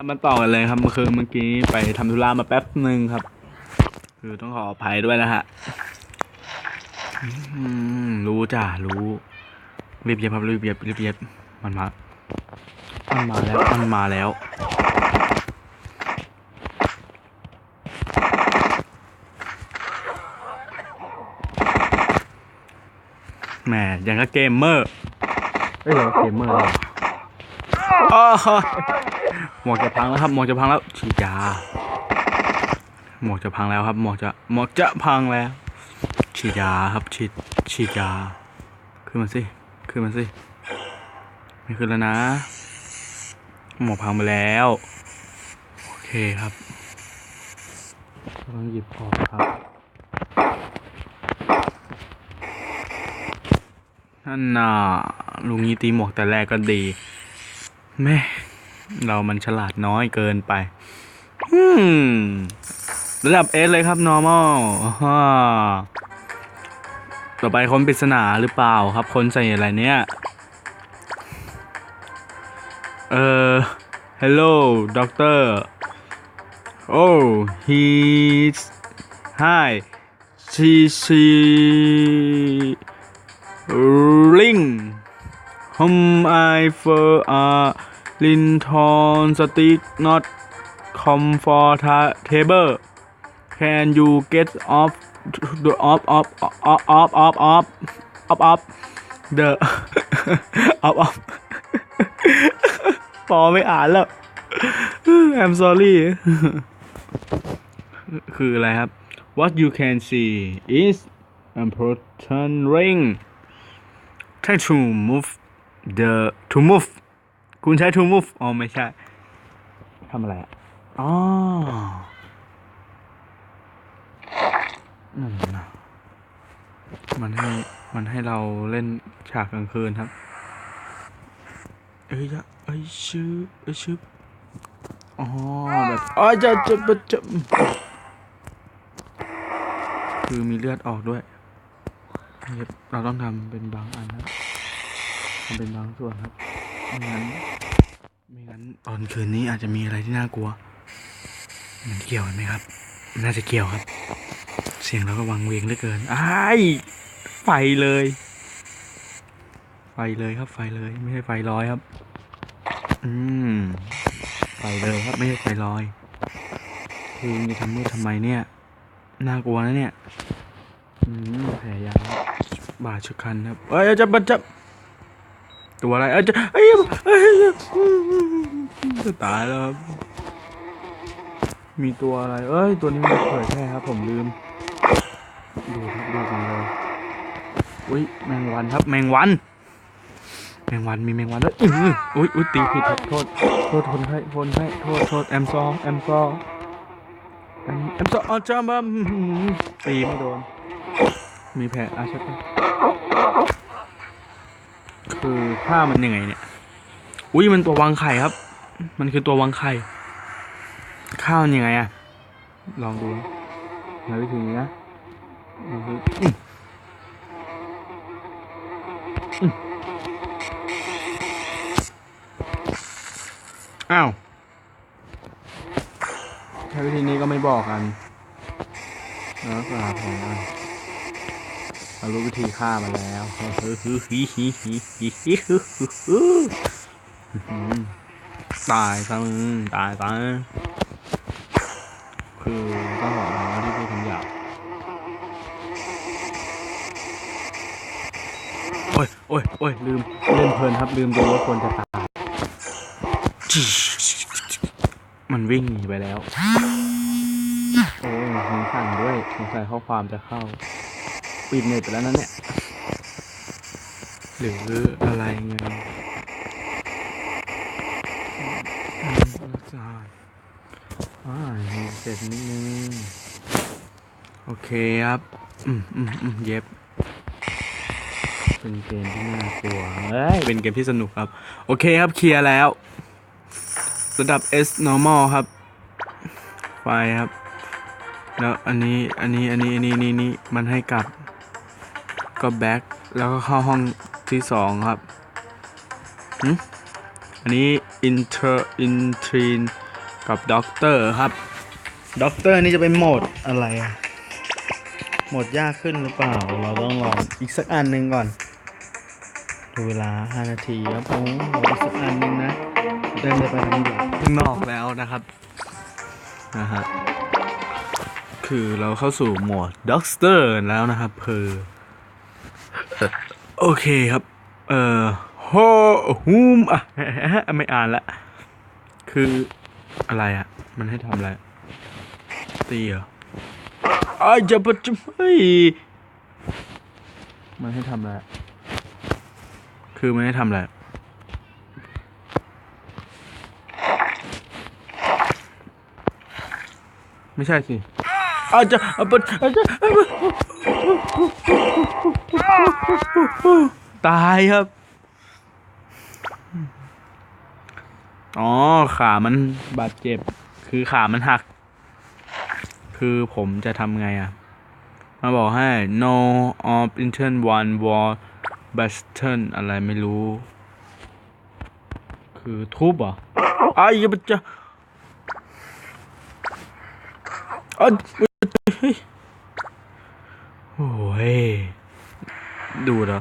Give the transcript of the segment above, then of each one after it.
มาต่อกันเลยครับเมื่อคืนเมื่อกี้ไปทำธุระมาแป๊บหนึ่งครับ คือต้องขออภัยด้วยนะฮะอืมรู้จ้ะรู้รีบเย็บครับรีบเย็บรีบเย็บมันมา มันมาแล้วมันมาแล้ว แหมอย่างกับเกมเมอร์เอ้ยเราเกมเมอร์เลยอ้าว หมวกจะพังแล้วครับ หมวกจะพังแล้วฉีดยาหมวกจะพังแล้วครับ หมวกจะหมวกจะพังแล้วฉีดยาครับฉีดฉีดยาขึ้นมาสิขึ้นมาสิไม่ขึ้นแล้วนะ หมวกพังไปแล้ว โอเคครับต้องหยิบออกครับนั่นน่ะลุงนี้ตีหมวกแต่แรกก็ดีแม่ เรามันฉลาดน้อยเกินไประดับเอสเลยครับ normal ต่อไปคนปริศนาหรือเปล่าครับ คนใส่อะไรเนี่ย เออ hello doctor oh he's hi she she ring hum I for a linton stick not comfortable can you get off the off off off off off off off off the off off พอไม่อ่านแล้ว I'm sorry คืออะไรครับ What you can see is important ring try to move the to move คุณใช้ to move อ๋อไม่ใช่ทำอะไรอะอ๋อนั่นนะมันให้มันให้เราเล่นฉากกลางคืนครับ เอ้ยะเอ้ยชื่อเอ้ยชื่ออ๋อแบบอ๋อจะจะจะจะคือมีเลือดออกด้วย เราต้องทำเป็นบางอันครับทำเป็นบางส่วนครับ ไม่งั้นไม่งั้นตอนคืนนี้อาจจะมีอะไรที่น่ากลัว มันเกี่ยวกันไหมครับ น่าจะเกี่ยวครับ เสียงเราก็วังเวงเหลือเกินอ้ายไฟเลย ไฟเลยครับ ไฟเลย ไม่ใช่ไฟลอยครับ อืม ไฟเลยครับ ไม่ใช่ไฟลอยคือมีทำมืดทำไมเนี่ย น่ากลัวนะเนี่ย อืมแผลยาวบาดชะกันครับ เอ้ยจะบัดจะ ตัวอะไรเอ้ยจะเอ้ยเอ้ยจะตายแล้วครับ มีตัวอะไร เอ้ย ตัวนี้มันเผยแค่ครับ ผมลืม ดูครับดูกันเลยอุ้ยแมงวันครับ แมงวัน แมงวันมีแมงวันด้วยอื้อหืออุ้ยอุ้ยตีผิดครับโทษ โทษคนให้คนให้โทษโทษแอมซอแอมซอแอมแอมซออ๋อจ้าบ้าตีไม่โดน มีแผลอาชัด คือผ้ามันยังไงเนี่ย อุ้ยมันตัววางไข่ครับ มันคือตัววางไข่ ข้าวยังไงอะลองดูนะวิธีนี้นะลองดูอ้าวใช้วิธีนี้ก็ไม่บอกกัน แล้วก็หาของกัน เรารู้วิธีฆ่ามันแล้วตายซะมึงตายซะคือต้องบอกนะที่พูดคำหยาบโอ้ยโอ้ยโอ้ยลืมเล่นเพลินครับลืมดูว่าคนจะตายมันวิ่งหนีไปแล้ว โอ้ยมีสั่นด้วยสงสัยข้อความจะเข้า ปิดเน็ตไปแล้วนั่นเนี่ยหรืออะไรเงี้ยรักษาอ่าเสร็จนิดนึง โอเคครับ อืมอืมอืมเย็บ เป็นเกมที่น่ากลัวเอ้ย เป็นเกมที่สนุกครับ โอเคครับ เคลียร์แล้ว ระดับ S normal ครับ ไฟครับ แล้วอันนี้ อันนี้ อันนี้ อันนี้นี่นี่มันให้กลับ ก็แบ็คแล้วก็เข้าห้องที่สองครับอันนี้ inter intrin กับด็อกเตอร์ครับด็อกเตอร์นี่จะเป็นโหมดอะไรอะโหมดยากขึ้นหรือเปล่า เราต้องลองอีกสักอันหนึ่งก่อน ดูเวลา 5 นาทีครับผมรออีกสักอันหนึ่งนะเดินไปทางอยู่ข้างนอกแล้วนะครับนะฮะคือเราเข้าสู่โหมดด็อกเตอร์แล้วนะครับเพอ โอเคครับ เอ่อโฮฮูมอะไม่อ่านละ คืออะไรอะ มันให้ทำอะไร ตีเหรออ้าจะปะจะไม่มันให้ทำอะไร คือมันให้ทำอะไร ไม่ใช่สิอาจจะอาจจะอาจจะ ตายครับ อ๋อ ขามันบาดเจ็บ คือขามันหัก คือผมจะทำไงอะ มาบอกให้ no of intern one wall bastion อะไรไม่รู้ คือทุบเหรอไอ้ยมันจะอ้ยโอ้ย ดูเหรอ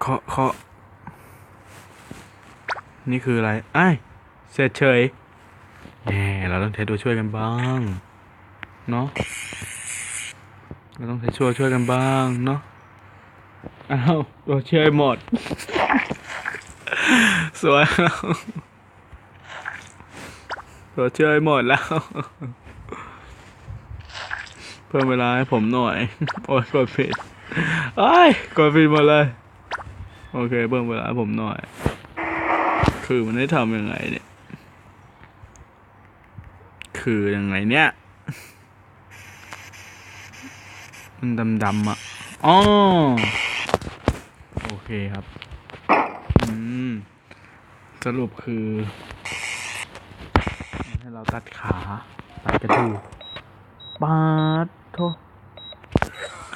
เคาะเคาะ นี่คืออะไรไอ้เสร็จเฉยแหมเราต้องใช้ตัวช่วยกันบ้าง เนาะเราต้องใช้ช่วยช่วยกันบ้างเนาะอ้าวตัวช่วยหมด สวยแล้วตัวช่วยหมดแล้ว เพิ่มเวลาให้ผมหน่อย โอ้ยกดผิดไอ้กดผิดหมดเลย โอเค เพิ่มเวลาให้ผมหน่อย คือมันได้ทำยังไงเนี่ย คือยังไงเนี่ย มันดำดำๆอะอ๋อโอเคครับ อืม สรุปคือ ให้เราตัดขา ตัดกระดูกปาดโท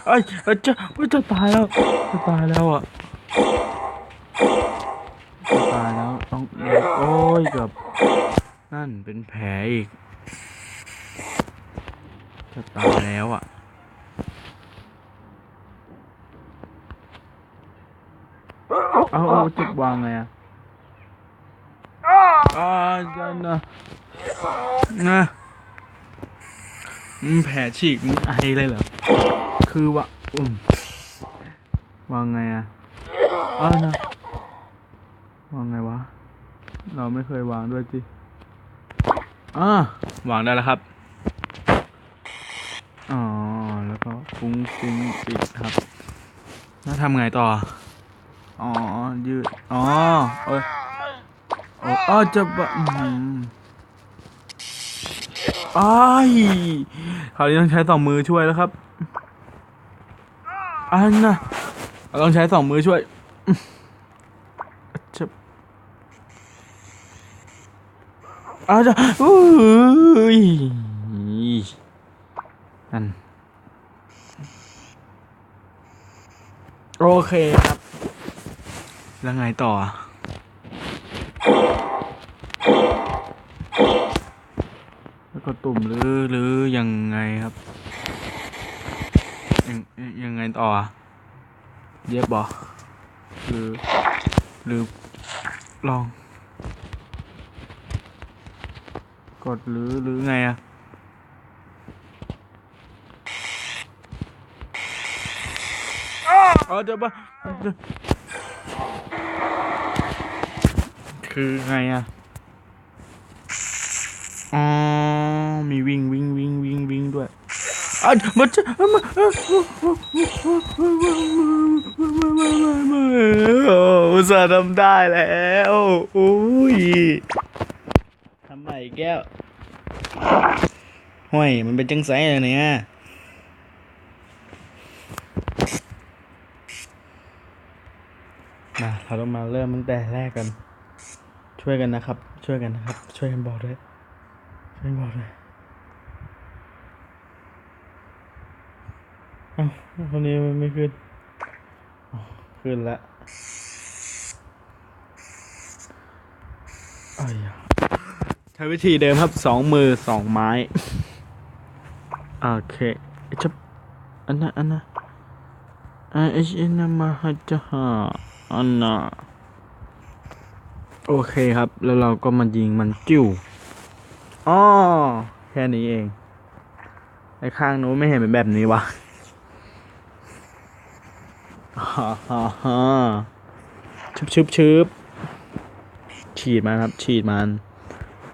เอ้ยเอ้ยจะเอ้ยจะตายแล้ว จะตายแล้วอะจะตายแล้วต้อง โอ้ยเกับ นั่นเป็นแผลอีก จะตายแล้วอะ เอาเอาจุดวางไงอะอ่าจันนะนะอืมแผลฉีกมีไอเลยเหรอ คือว่าอืมวางไงอะอ้าวนะวางไงวะ เราไม่เคยวางด้วยจิอ่าวางได้แล้วครับ อ๋อ แล้วก็ฟุ้งฟิ้งปิดครับแล้วทำไงต่อ อ๋อ ยืด อ๋อ เอ้ยโอ้อ้อจะบะอืมอ้ายคราวนี้ต้องใช้สองมือช่วยแล้วครับอันน่ะเราต้องใช้สองมือช่วยอืมจะ อาจะอุ้ยนั่นโอเคครับ แล้วไงต่อแล้วก็ตุ่มหรือหรือยังไงครับยังยังไงต่อเย็บบอหรือหรือลอง กดหรือหรือไงอะอ๋อเดี๋ยวปะคือไงอะอ๋อ มีวิ่งวิ่งวิ่งวิ่งวิ่งด้วยอะมันจะมันโอ้อุตส่าห์ทำได้แล้ว อุ้ยทำ ใหม่แก้วห้วยมันเป็นจังไสเลยเนี่ยมาเราต้องมาเริ่มตั้งแต่แรกกัน ช่วยกันนะครับ ช่วยกันนะครับ ช่วยกันบอกด้วย ช่วยกันบอกด้วยเอ้าคนนี้มันไม่ขึ้นขึ้นแล้วอ้ายยะ ใช้วิธีเดิมครับสองมือสองไม้ โอเคจะอันน่ะอันน่ะอ่าเอชเอ็นมาฮัจฮะอันน่ะโอเคครับ แล้วเราก็มายิงมันจิ้วอ๋อแค่นี้เอง ไอ้ข้างนู้นไม่เห็นเป็นแบบนี้วะฮ่าฮ่าฮ่าชุบชุบชุบฉีดมันครับ ฉีดมัน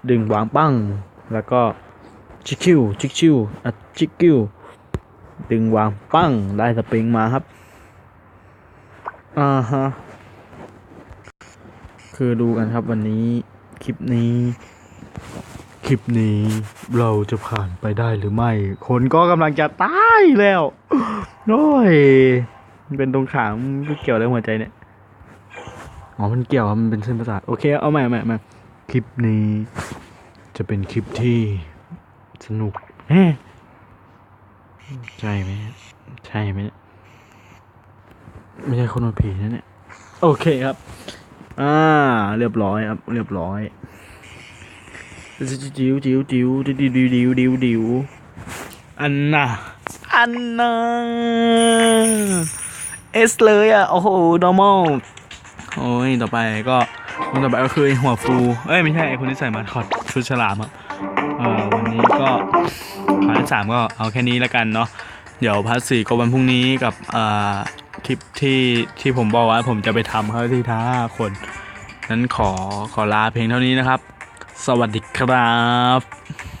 ดึงวางปั้ง แล้วก็จิกคิวจิกคิวอะจิกคิวดึงวางปั้งได้สปริงมาครับอ่าฮะคือดูกันครับวันนี้คลิปนี้ คลิปนี้เราจะผ่านไปได้หรือไม่ คนก็กำลังจะตายแล้วโอ้ยมันเป็นตรงขาไม่เกี่ยวอะไรหัวใจเนี่ยอ๋อมันเกี่ยวมันเป็นเส้นประสาทโอเคเอาใหม่ใหม่เอาใหม่คลิปนี้ จะเป็นคลิปที่สนุกแฮะใช่ไหมเนี่ยใช่ไหมเนี่ยไม่ใช่คนมาผีนะเนี่ยโอเคครับ อ่า เรียบร้อยครับ เรียบร้อยจิ๋วจิ๋วจิ๋วจิ๋วดิวดิวดิวดิวอันน่ะอันน่ะเอสเลยอะ โอ้โห normal โอ้ย ต่อไปก็คนต่อไปก็คือไอ้หัวฟู เอ้ย ไม่ใช่ไอ้คนที่ใส่มาถอด ชุดฉลามอะเออวันนี้ก็พาร์ทสามก็เอาแค่นี้แล้วกันเนาะเดี๋ยวพาร์ทสี่ก็วันพรุ่งนี้กับอ่าคลิปที่ที่ผมบอกว่าผมจะไปทำเขาที่ท้าคน นั้นขอขอลาเพียงเท่านี้นะครับ สวัสดีครับ